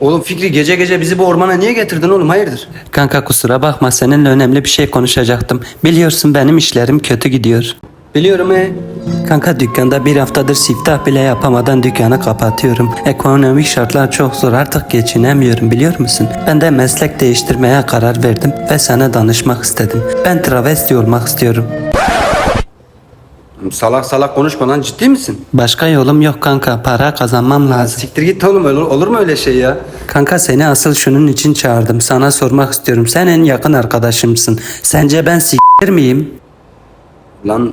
Oğlum Fikri gece gece bizi bu ormana niye getirdin oğlum hayırdır? Kanka kusura bakma seninle önemli bir şey konuşacaktım. Biliyorsun benim işlerim kötü gidiyor. Biliyorum he. Kanka dükkanda bir haftadır siftah bile yapamadan dükkanı kapatıyorum. Ekonomik şartlar çok zor artık geçinemiyorum biliyor musun? Ben de meslek değiştirmeye karar verdim ve sana danışmak istedim. Ben travesti olmak istiyorum. Salak salak konuşma lan ciddi misin? Başka yolum yok kanka para kazanmam lazım. siktir git oğlum olur, olur mu öyle şey ya? Kanka seni asıl şunun için çağırdım. Sana sormak istiyorum. Sen en yakın arkadaşımsın. Sence ben s**tir miyim? Lan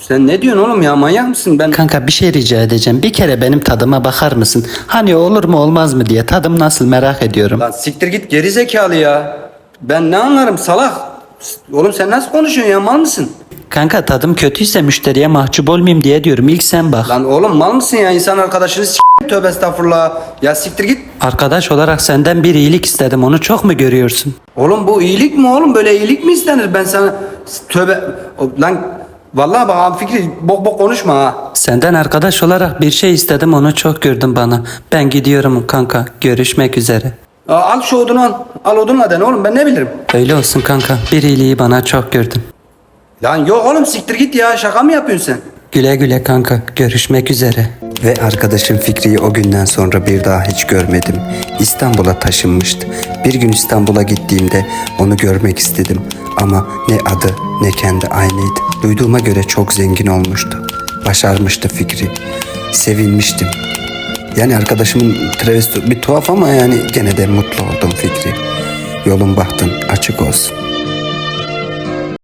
sen ne diyorsun oğlum ya manyak mısın? Ben Kanka bir şey rica edeceğim. Bir kere benim tadıma bakar mısın? Hani olur mu olmaz mı diye tadım nasıl merak ediyorum. Lan siktir git geri zekalı ya. Ben ne anlarım salak. Oğlum sen nasıl konuşuyorsun ya mal mısın? Kanka tadım kötüyse müşteriye mahcup olmayayım diye diyorum. İlk sen bak. Lan oğlum mal mısın ya insan arkadaşını s*** tövbe estağfurullah. Ya siktir git. Arkadaş olarak senden bir iyilik istedim. Onu çok mu görüyorsun? Oğlum bu iyilik mi oğlum böyle iyilik mi istenir ben sana tövbe O- lan vallahi bak abi Fikri bok bok konuşma ha. Senden arkadaş olarak bir şey istedim. Onu çok gördün bana. Ben gidiyorum kanka. Görüşmek üzere. Aa, al şu odunu al. Al odunla den oğlum ben ne bilirim. Öyle olsun kanka. Bir iyiliği bana çok gördün. Lan yok oğlum siktir git ya şaka mı yapıyorsun sen? Güle güle kanka. Görüşmek üzere. Ve arkadaşım Fikri'yi o günden sonra bir daha hiç görmedim. İstanbul'a taşınmıştı. Bir gün İstanbul'a gittiğimde onu görmek istedim. Ama ne adı ne kendi aynıydı. Duyduğuma göre çok zengin olmuştu. Başarmıştı Fikri. Sevinmiştim. Yani arkadaşımın travesti bir tuhaf ama yani gene de mutlu oldum Fikri. Yolun bahtın açık olsun.